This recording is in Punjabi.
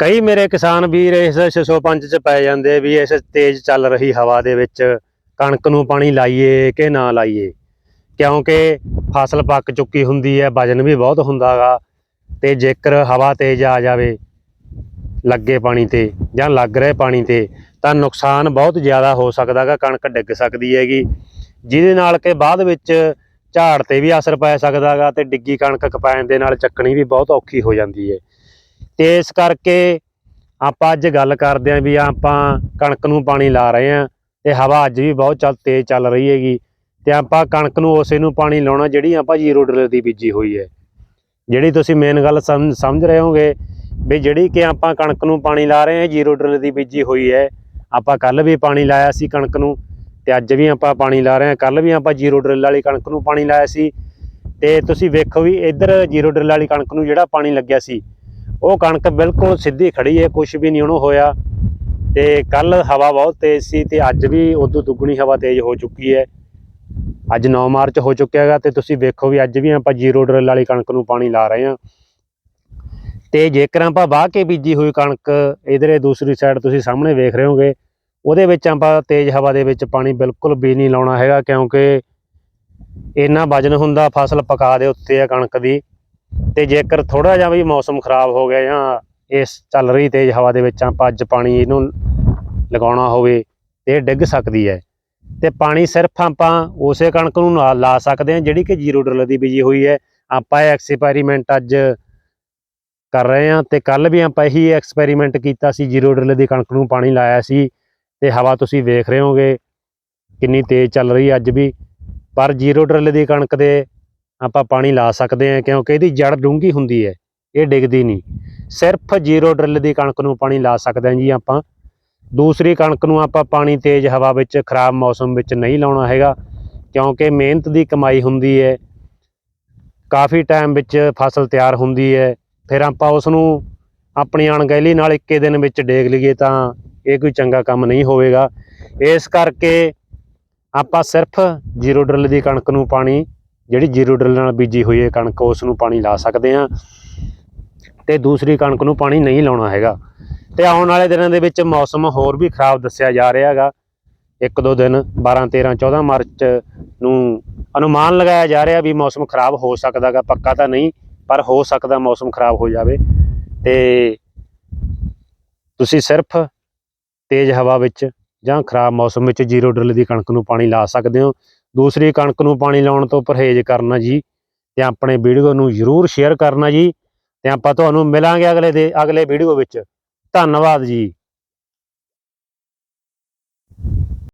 ਕਈ ਮੇਰੇ ਕਿਸਾਨ ਵੀਰ ਇਸ 605 ਚ ਪੈ ਜਾਂਦੇ ਵੀ ਇਸ ਤੇਜ਼ ਚੱਲ ਰਹੀ ਹਵਾ ਦੇ ਵਿੱਚ ਕਣਕ ਨੂੰ ਪਾਣੀ ਲਾਈਏ ਕਿ ਨਾ ਲਾਈਏ? ਕਿਉਂਕਿ ਫਸਲ ਪੱਕ ਚੁੱਕੀ ਹੁੰਦੀ ਹੈ, ਵਜਨ ਵੀ ਬਹੁਤ ਹੁੰਦਾਗਾ ਤੇ ਜੇਕਰ ਹਵਾ ਤੇਜ਼ ਆ ਜਾਵੇ ਲੱਗੇ ਪਾਣੀ ਤੇ ਜਾਂ ਲੱਗ ਰਹੇ ਪਾਣੀ ਤੇ, ਤਾਂ ਨੁਕਸਾਨ ਬਹੁਤ ਜ਼ਿਆਦਾ ਹੋ ਸਕਦਾਗਾ, ਕਣਕ ਡਿੱਗ ਸਕਦੀ ਹੈਗੀ। ਜਿਹਦੇ ਨਾਲ ਕਿ ਬਾਅਦ ਵਿੱਚ ਝਾੜ ਤੇ ਵੀ ਅਸਰ ਪੈ ਸਕਦਾਗਾ ਤੇ ਡਿੱਗੀ ਕਣਕ ਕਪੈਣ ਦੇ ਨਾਲ ਚੱਕਣੀ ਵੀ ਬਹੁਤ ਔਖੀ ਹੋ ਜਾਂਦੀ ਹੈ। ਤੇ ਇਸ ਕਰਕੇ ਆਪਾਂ ਅੱਜ ਗੱਲ ਕਰਦੇ ਆਂ ਵੀ ਆਪਾਂ ਕਣਕ ਨੂੰ ਪਾਣੀ ਲਾ ਰਹੇ ਆਂ ਤੇ ਹਵਾ ਅੱਜ ਵੀ ਬਹੁਤ ਚੱਲ ਤੇਜ਼ ਚੱਲ ਰਹੀ ਹੈਗੀ ਤੇ ਆਪਾਂ ਕਣਕ ਨੂੰ ਉਸੇ ਨੂੰ ਪਾਣੀ ਲਾਉਣਾ ਜਿਹੜੀ ਆਪਾਂ ਜੀਰੋ ਡਰਿਲ ਦੀ ਬੀਜੀ ਹੋਈ ਹੈ। ਜਿਹੜੀ ਤੁਸੀਂ ਮੇਨ ਗੱਲ ਸਮਝ ਰਹੇ ਹੋਗੇ ਵੀ ਜਿਹੜੀ ਕਿ ਆਪਾਂ ਕਣਕ ਨੂੰ ਪਾਣੀ ਲਾ ਰਹੇ ਹਾਂ ਜੀਰੋ ਡਰਿਲ ਦੀ ਬੀਜੀ ਹੋਈ ਹੈ, ਆਪਾਂ ਕੱਲ ਵੀ ਪਾਣੀ ਲਾਇਆ ਸੀ ਕਣਕ ਨੂੰ ਤੇ ਅੱਜ ਵੀ ਆਪਾਂ ਪਾਣੀ ਲਾ ਰਹੇ ਹਾਂ ਕੱਲ ਵੀ ਆਪਾਂ ਜੀਰੋ ਡਰਿਲ ਵਾਲੀ ਕਣਕ ਨੂੰ ਪਾਣੀ ਲਾਇਆ ਸੀ ਤੇ ਤੁਸੀਂ ਵੇਖੋ ਵੀ ਇੱਧਰ ਜੀਰੋ ਡਰਿਲ ਵਾਲੀ ਕਣਕ ਨੂੰ ਜਿਹੜਾ ਪਾਣੀ ਲੱਗਿਆ ਸੀ ਉਹ ਕਣਕ ਬਿਲਕੁਲ ਸਿੱਧੀ ਖੜੀ ਹੈ ਕੁਝ ਵੀ ਨਹੀਂ ਉਹਨੂੰ ਹੋਇਆ। ਤੇ ਕੱਲ ਹਵਾ ਬਹੁਤ ਤੇਜ਼ ਸੀ ਤੇ ਅੱਜ ਵੀ ਉਦੋਂ ਦੁੱਗਣੀ ਹਵਾ ਤੇਜ਼ ਹੋ ਚੁੱਕੀ ਹੈ। ਅੱਜ 9 ਮਾਰਚ ਹੋ ਚੁੱਕਿਆ ਹੈਗਾ ਤੇ ਤੁਸੀਂ ਵੇਖੋ ਵੀ ਅੱਜ ਵੀ ਆਪਾਂ ਜੀਰੋ ਡਰਿਲ ਵਾਲੀ ਕਣਕ ਨੂੰ ਪਾਣੀ ਲਾ ਰਹੇ ਹਾਂ। ਤੇ ਜੇਕਰ ਆਪਾਂ ਵਾਹ ਕੇ ਬੀਜੀ ਹੋਈ ਕਣਕ ਇਧਰੇ ਦੂਸਰੀ ਸਾਈਡ ਤੁਸੀਂ ਸਾਹਮਣੇ ਵੇਖ ਰਹੇ ਹੋਗੇ, ਉਹਦੇ ਵਿੱਚ ਆਪਾਂ ਤੇਜ਼ ਹਵਾ ਦੇ ਵਿੱਚ ਪਾਣੀ ਬਿਲਕੁਲ ਵੀ ਨਹੀਂ ਲਾਉਣਾ ਹੈਗਾ ਕਿਉਂਕਿ ਇੰਨਾ ਵਜਨ ਹੁੰਦਾ ਫਸਲ ਪਕਾ ਦੇ ਉੱਤੇ ਆ ਕਣਕ ਦੀ। ਤੇ ਜੇਕਰ ਥੋੜਾ ਜਿਹਾ ਵੀ ਮੌਸਮ ਖਰਾਬ ਹੋ ਗਿਆ ਜਾਂ ਇਸ ਚੱਲ ਰਹੀ ਤੇਜ਼ ਹਵਾ ਦੇ ਵਿੱਚ ਆਪਾਂ ਅੱਜ ਪਾਣੀ ਇਹਨੂੰ ਲਗਾਉਣਾ ਹੋਵੇ, ਤੇ ਇਹ ਡਿੱਗ ਸਕਦੀ ਹੈ। ਤੇ ਪਾਣੀ ਸਿਰਫ ਆਪਾਂ ਉਸੇ ਕਣਕ ਨੂੰ ਲਾ- ਲਾ ਸਕਦੇ ਹਾਂ ਜਿਹੜੀ ਕਿ ਜ਼ੀਰੋ ਡਰਿਲ ਦੀ ਬੀਜੀ ਹੋਈ ਹੈ। ਆਪਾਂ ਇਹ ਐਕਸਪੈਰੀਮੈਂਟ ਅੱਜ ਕਰ ਰਹੇ ਹਾਂ ਤੇ ਕੱਲ ਵੀ ਆਪਾਂ ਇਹੀ ਐਕਸਪੈਰੀਮੈਂਟ ਕੀਤਾ ਸੀ, ਜ਼ੀਰੋ ਡਰਿਲ ਦੀ ਕਣਕ ਨੂੰ ਪਾਣੀ ਲਾਇਆ ਸੀ ਤੇ ਹਵਾ ਤੁਸੀਂ ਵੇਖ ਰਹੇ ਹੋਗੇ ਕਿੰਨੀ ਤੇਜ਼ ਚੱਲ ਰਹੀ ਅੱਜ ਵੀ। ਪਰ ਜ਼ੀਰੋ ਡਰਿਲ ਦੀ ਕਣਕ ਦੇ ਆਪਾਂ ਪਾਣੀ ਲਾ ਸਕਦੇ ਹਾਂ ਕਿਉਂਕਿ ਇਹਦੀ ਜੜ ਡੂੰਘੀ ਹੁੰਦੀ ਹੈ, ਇਹ ਡਿੱਗਦੀ ਨਹੀਂ। ਸਿਰਫ ਜ਼ੀਰੋ ਡਰਿਲ ਦੀ ਕਣਕ ਨੂੰ ਪਾਣੀ ਲਾ ਸਕਦੇ ਹਾਂ ਜੀ ਆਪਾਂ। ਦੂਸਰੀ ਕਣਕ ਨੂੰ ਆਪਾਂ ਪਾਣੀ ਤੇਜ਼ ਹਵਾ ਵਿੱਚ, ਖਰਾਬ ਮੌਸਮ ਵਿੱਚ ਨਹੀਂ ਲਾਉਣਾ ਹੈਗਾ, ਕਿਉਂਕਿ ਮਿਹਨਤ ਦੀ ਕਮਾਈ ਹੁੰਦੀ ਹੈ। ਕਾਫੀ ਟਾਈਮ ਵਿੱਚ ਫਸਲ ਤਿਆਰ ਹੁੰਦੀ ਹੈ, ਫਿਰ ਆਪਾਂ ਉਸ ਨੂੰ ਆਪਣੀ ਅਣਗਹਿਲੀ ਨਾਲ ਇੱਕੇ ਦਿਨ ਵਿੱਚ ਡੇਗ ਲਈਏ ਤਾਂ ਇਹ ਕੋਈ ਚੰਗਾ ਕੰਮ ਨਹੀਂ ਹੋਵੇਗਾ। ਇਸ ਕਰਕੇ ਆਪਾਂ ਸਿਰਫ ਜ਼ੀਰੋ ਡਰਿਲ ਦੀ ਕਣਕ ਨੂੰ ਪਾਣੀ ਜਿਹੜੀ ਜ਼ੀਰੋ ਡਰਿਲ ਨਾਲ ਬੀਜੀ ਹੋਈ ਹੈ ਕਣਕ, ਉਸ ਨੂੰ ਪਾਣੀ ਲਾ ਸਕਦੇ ਹਾਂ। ਤੇ ਦੂਸਰੀ ਕਣਕ ਨੂੰ ਪਾਣੀ ਨਹੀਂ ਲਾਉਣਾ ਹੈਗਾ। ਤੇ ਆਉਣ ਵਾਲੇ ਦਿਨਾਂ ਦੇ ਵਿੱਚ ਮੌਸਮ ਹੋਰ ਵੀ ਖਰਾਬ ਦੱਸਿਆ ਜਾ ਰਿਹਾ ਹੈਗਾ। ਇੱਕ ਦੋ ਦਿਨ 12 13 14 ਮਾਰਚ ਨੂੰ ਅਨੁਮਾਨ ਲਗਾਇਆ ਜਾ ਰਿਹਾ ਵੀ ਮੌਸਮ ਖਰਾਬ ਹੋ ਸਕਦਾਗਾ ਪੱਕਾ ਤਾਂ ਨਹੀਂ, ਪਰ ਹੋ ਸਕਦਾ ਮੌਸਮ ਖਰਾਬ ਹੋ ਜਾਵੇ। ਤੇ ਤੁਸੀਂ ਸਿਰਫ ਤੇਜ਼ ਹਵਾ ਵਿੱਚ ਜਾਂ ਖਰਾਬ ਮੌਸਮ ਵਿੱਚ ਜ਼ੀਰੋ ਡਰਿਲ ਦੀ ਕਣਕ ਨੂੰ ਪਾਣੀ ਲਾ ਸਕਦੇ ਹੋ। ਦੂਸਰੀ ਕਣਕ ਨੂੰ ਪਾਣੀ ਲਾਉਣ ਤੋਂ ਪਰਹੇਜ਼ ਕਰਨਾ ਜੀ ਤੇ ਆਪਣੇ ਵੀਡੀਓ ਨੂੰ ਜ਼ਰੂਰ ਸ਼ੇਅਰ ਕਰਨਾ ਜੀ ਤੇ ਆਪਾਂ ਤੁਹਾਨੂੰ ਮਿਲਾਂਗੇ ਅਗਲੇ ਦੇ ਅਗਲੇ ਵੀਡੀਓ ਵਿੱਚ। ਧੰਨਵਾਦ ਜੀ।